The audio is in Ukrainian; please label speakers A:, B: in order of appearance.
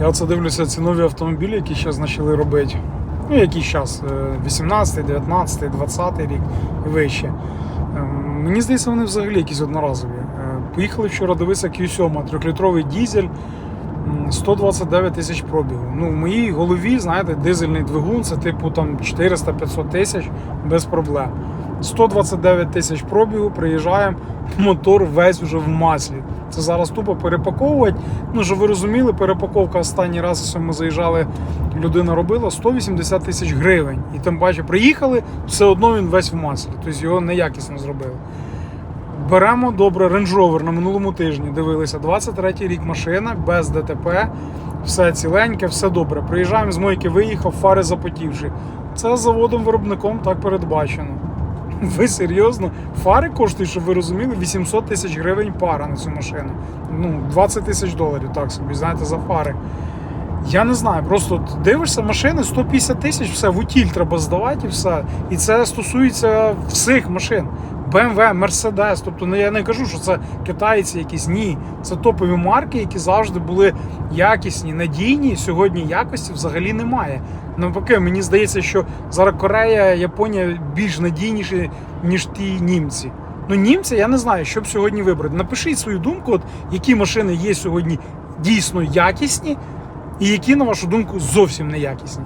A: Я оце дивлюся ці нові автомобілі, які зараз почали робити. Ну, які зараз, 18, 19, 20 рік і вище. Ем, Мені здається, вони взагалі якісь одноразові. Е, Поїхали вчора дивитися Q7, 3-літровий дізель, 129 тисяч пробігу. Ну, в моїй голові, знаєте, дизельний двигун це типу там 400-500 тисяч без проблем. 129 тисяч пробігу, приїжджаємо, мотор весь вже в маслі. Це зараз тупо перепаковувати. Ну, щоб ви розуміли, перепаковка останній раз, що ми заїжджали, людина робила 180 тисяч гривень. І тим паче приїхали, все одно він весь в маслі. Тобто його неякісно зробили. Беремо добре Range Rover на минулому тижні. Дивилися 23-й рік машина без ДТП, все ціленьке, все добре. Приїжджаємо з мойки, виїхав, фари запотівши. Це заводом виробником так передбачено. Ви серйозно? Фари коштують, щоб ви розуміли, 800 тисяч гривень пара на цю машину. Ну, 20 тисяч доларів, так собі, знаєте, за фари. Я не знаю, просто дивишся машини 150 тисяч, все, в утіль треба здавати і все. І це стосується всіх машин. BMW, Mercedes. Тобто ну, я не кажу, що це китайці якісь. Ні. Це топові марки, які завжди були якісні, надійні. Сьогодні якості взагалі немає. Навпаки, мені здається, що зараз Корея, Японія більш надійніші, ніж ті німці. Ну, німці, я не знаю, що б сьогодні вибрати. Напишіть свою думку, от які машини є сьогодні дійсно якісні, і які, на вашу думку, зовсім неякісні.